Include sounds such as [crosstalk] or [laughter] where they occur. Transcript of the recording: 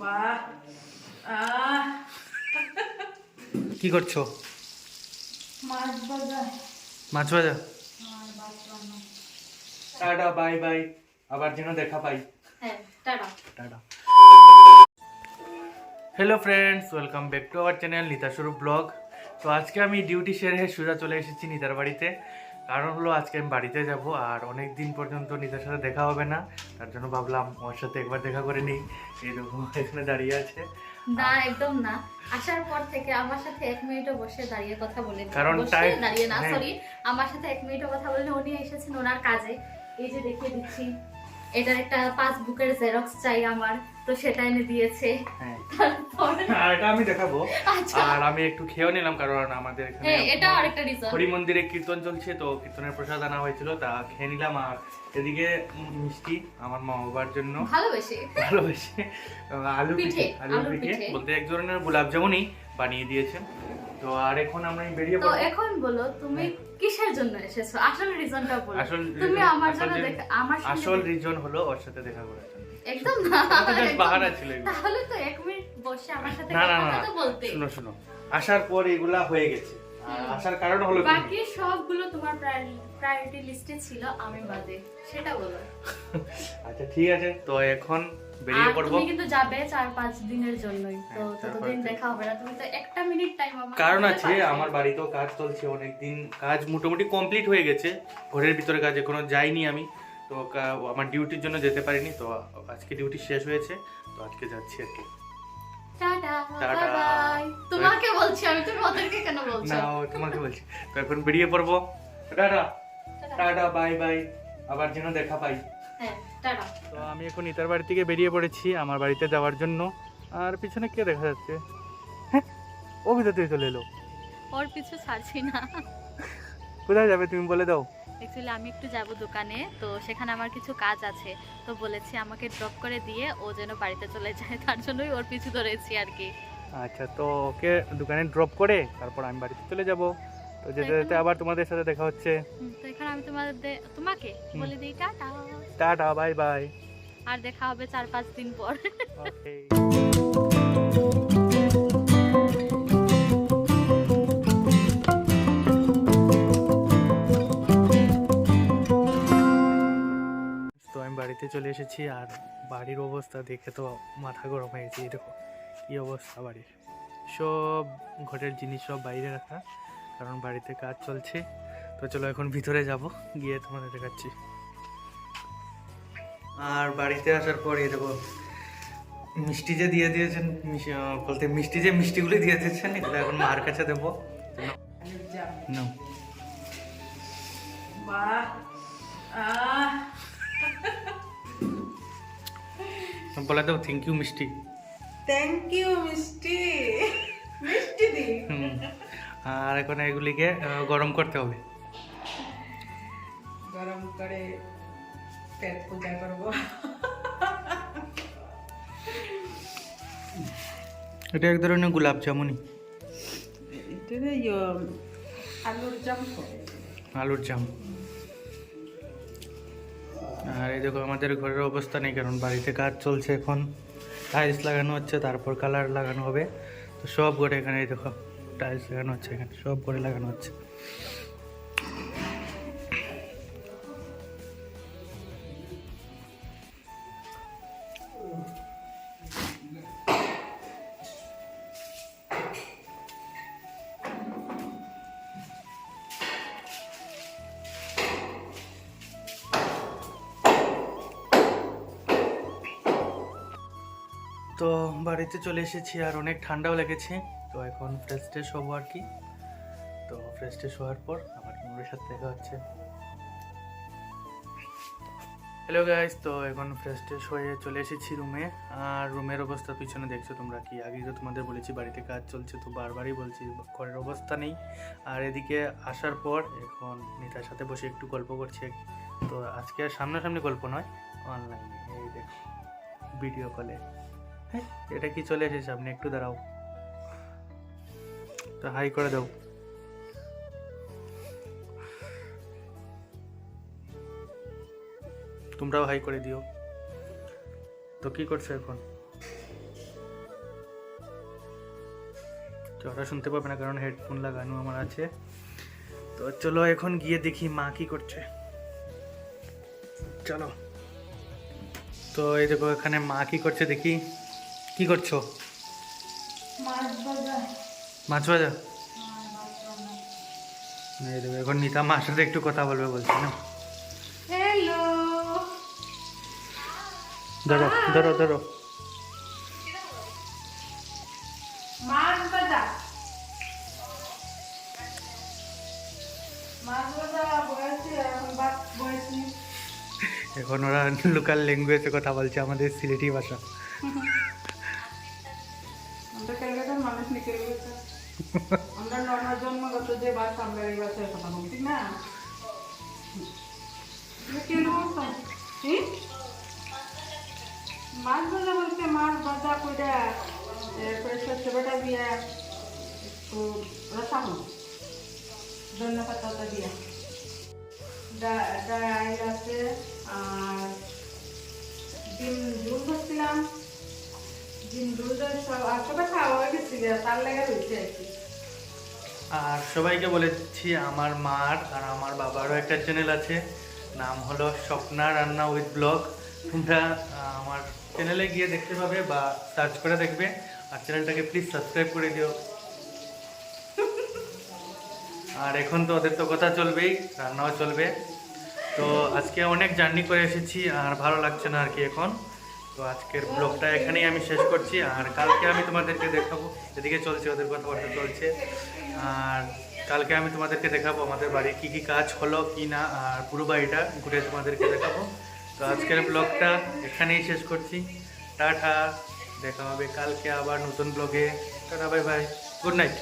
বাহ আহ কি করছ? মাছ ভাজা। মাছ ভাজা? আর টাটা বাই বাই। আবার যেন দেখা পাই। হ্যাঁ tata. Tata. Hello friends welcome back to our channel Nita Swarup blog তো আজকে আমি ডিউটি সেরে সোজা চলে এসেছি নিতার বাড়িতে। কারণ হলো আজকে আমি বাড়িতে যাব আর অনেক দিন পর্যন্ত নিজের সাথে দেখা হবে না। তার জন্য ভাবলাম ওর সাথে একবার দেখা করে নিই। এইরকম এখানে দাঁড়িয়ে আছে। না একদম না। আসার পর থেকে আমার সাথে এক মিনিটও বসে দাঁড়িয়ে কথা বলে কারণ দাঁড়িয়ে না হ্যাঁ। সরি আমার সাথে এক মিনিটও কথা বললে উনি এসেছেন ওনার কাজে। এই যে দেখিয়ে দিচ্ছি। এটার একটা পাসবুকের জেরক্স চাই আমার তো সেটা এনে দিয়েছে। হ্যাঁ। তারপর? আর এটা আমি দেখাবো। আচ্ছা। আর আমি একটু খেয়েও নিলাম কারণ আমাদের এখানে হ্যাঁ এটা আরেকটা রিজন হরি মন্দিরে কীর্তন চলছে তো কীর্তনের প্রসাদ আনা হয়েছিল তা খেয়ে নিলাম। আর এদিকে মিষ্টি আমার মা বাবার জন্য। ভালোবেসে? ভালোবেসে। আলু পিঠে আলু আলুর পিঠে। পিঠে। বলতে এক ধরনের গোলাপ জামুনই বানিয়ে দিয়েছেন তো আর এখন আমরা বেরিয়ে তো এখন বলো তুমি কিসের জন্য এসেছ? আসল রিজনটা বলো। আসল তুমি আমার জন্য দেখা আমার আসল রিজন হলো ওর সাথে দেখা করার জন্য একদম না। বাহানা ছিল তাহলে তো এক মিনিট বসে আমার সাথে কথা তো বলতে। শুনো শুনো। আসার পর এগুলা হয়ে গেছে। আসার কারণ হলো বাকি সবগুলো তোমার প্রায়োরিটি লিস্টে ছিল আমি বাদে। সেটা বলো। আচ্ছা ঠিক আছে। তো এখন বেরিয়ে পড়ব। তুমি কিন্তু যাবে চার পাঁচ দিনের জন্যই। তো হ্যাঁ, ততদিন দেখা হবে না। তুমি তো একটা মিনিট টাইম আমার কারণ আছে আমার বাড়িতেও কাজ চলছে অনেক দিন কাজ মোটামুটি কমপ্লিট হয়ে গেছে। ঘরের ভিতরে কাজ এখনও যাইনি আমি। তো আমার ডিউটির জন্য যেতে পারিনি। তো আজকে ডিউটি শেষ হয়েছে। তো আজকে যাচ্ছি আর কি। টাটা। বলছি আমি তুমি ওদেরকে কেন বলছো? না ও তোমাকে বলছি। তো এখন বেরিয়ে পড়ব। টাটা। টাটা। Bye bye. আবার যেন দেখা পাই। হ্যাঁ টাটা। তো আমি এখন ইতার বাড়ি থেকে বেরিয়ে পড়েছি আমার বাড়িতে যাওয়ার জন্য। আর পিছনে কে দেখা যাচ্ছে? হ্যাঁ ও ভিতর থেকে চলে এলো। ওর পিছু ছাড়ছি না। কোথায় যাবে তুমি বলে দাও। অ্যাকচুয়ালি আমি একটু যাব দোকানে তো সেখানে আমার কিছু কাজ আছে। তো বলেছি আমাকে ড্রপ করে দিয়ে ও যেন বাড়িতে চলে যায় তার জন্যই ওর পিছু ধরেছি আর কি। আচ্ছা তো ওকে দোকানে ড্রপ করে তারপর আমি বাড়িতে চলে যাব। তো যেতে যেতে আবার তোমাদের সাথে দেখা হচ্ছে। তো এখানে আমি তোমাদের তোমাকে বলে দিই টাটা। Tata bye bye. আর দেখা হবে চার পাঁচ দিন পর। ওকে তো আমি বাড়িতে চলে এসেছি আর বাড়ির অবস্থা দেখে তো মাথা গরম হয়ে গেছে দেখো। কি অবস্থা বাড়ির? সব ঘরের জিনিস সব বাইরে রাখা কারণ বাড়িতে কাজ চলছে। তো চলো এখন ভিতরে যাব গিয়ে তোমাদের দেখাচ্ছি। আর বাড়িতে আসার পরে দেখো মিষ্টি যে দিয়ে দিয়েছেন বলতে মিষ্টি যে মিষ্টিগুলি দিয়ে দিয়েছেন এগুলো এখন মার কাছে দেবো। আহ। বলে দাও thank you Mishti. Thank you Mishti. Mishti দি আর এখন এগুলিকে গরম করতে হবে। গরম করে পেট পূজা করব। এটা এক ধরনের গোলাপ জামুনি। ইয়ে, আলুর জাম আলুর জাম। আর এই দেখো আমাদের ঘরের অবস্থা নেই কারণ বাড়িতে কাজ চলছে এখন। টাইলস লাগানো হচ্ছে, তারপর কালার লাগানো হবে। তো সব করে এখানে দেখো টাইলস লাগানো হচ্ছে এখানে, সব করে লাগানো হচ্ছে। তো বাড়িতে চলে এসেছি আর অনেক ঠান্ডাও লেগেছে। তো এখন ফ্রেশ ট্রেশ হব আর কি। তো ফ্রেশ ট্রেশ হওয়ার পর আমার মেয়ের সাথে দেখা হচ্ছে। হ্যালো গাইস তো এখন ফ্রেশ ট্রেশ হয়ে চলে এসেছি রুমে। আর রুমের অবস্থা পিছনে দেখছ তোমরা কি? আগে তো তোমাদের বলেছি বাড়িতে কাজ চলছে, তো বারবারই বলছি ঘরের অবস্থা নেই। আর এদিকে আসার পর এখন নিতার সাথে বসে একটু গল্প করছি। তো আজকে আর সামনাসামনি গল্প নয় অনলাইনে এই দেখো ভিডিও কলে এটা কি চলে এসেছে? আপনি একটু দাঁড়াও। তো হাই করে দাও। তোমরাও হাই করে দিও। তো কি করছ এখন? ওরা শুনতে পাবে না, কারণ হেডফোন লাগানো আমার আছে। তো চলো এখন গিয়ে দেখি মা কি করছে। চলো। তো এই দেখো, এখানে মা কি করছে দেখি। কি করছ? মাছ ভাজা। এখন নিতা মার সাথে একটু কথা বলবে বলছি না? হ্যালো ধরো ধরো ধরো। এখন ওরা লোকাল ল্যাঙ্গুয়েজে কথা বলছে আমাদের সিলেটি ভাষা। [laughs] আমরা নর্মাল জন্মগত যে ভাষা আমরা এই ভাষায় কথা বলি, ঠিক না? মাছ ভাজা বলতে মাছ ভাজা কইরা, এরপরে সর্ষে আর ডিম আর সবাইকে বলেছি, আমার মার আর আমার বাবারও একটা চ্যানেল আছে, নাম হলো স্বপ্না রান্না উইথ ব্লগ। তোমরা আমার চ্যানেলে গিয়ে দেখতে পাবে বা সার্চ করে দেখবে। আর চ্যানেলটাকে প্লিজ সাবস্ক্রাইব করে দিও। আর এখন তো ওদের তো কথা চলবেই, রান্নাও চলবে। তো আজকে অনেক জার্নি করে এসেছি, আর ভালো লাগছে না আর কি এখন। তো আজকের ব্লগটা এখানেই আমি শেষ করছি। আর কালকে আমি তোমাদেরকে দেখাবো। এদিকে চলছে, ওদের কথাবার্তা চলছে। আর কালকে আমি তোমাদেরকে দেখাবো আমাদের বাড়ির কী কী কাজ হলো, কি না, আর পুরো বাড়িটা ঘুরে তোমাদেরকে দেখাবো। তো আজকের ব্লগটা এখানেই শেষ করছি। টাটা, দেখা হবে কালকে আবার নতুন ব্লগে। Tata, bye bye. Good night.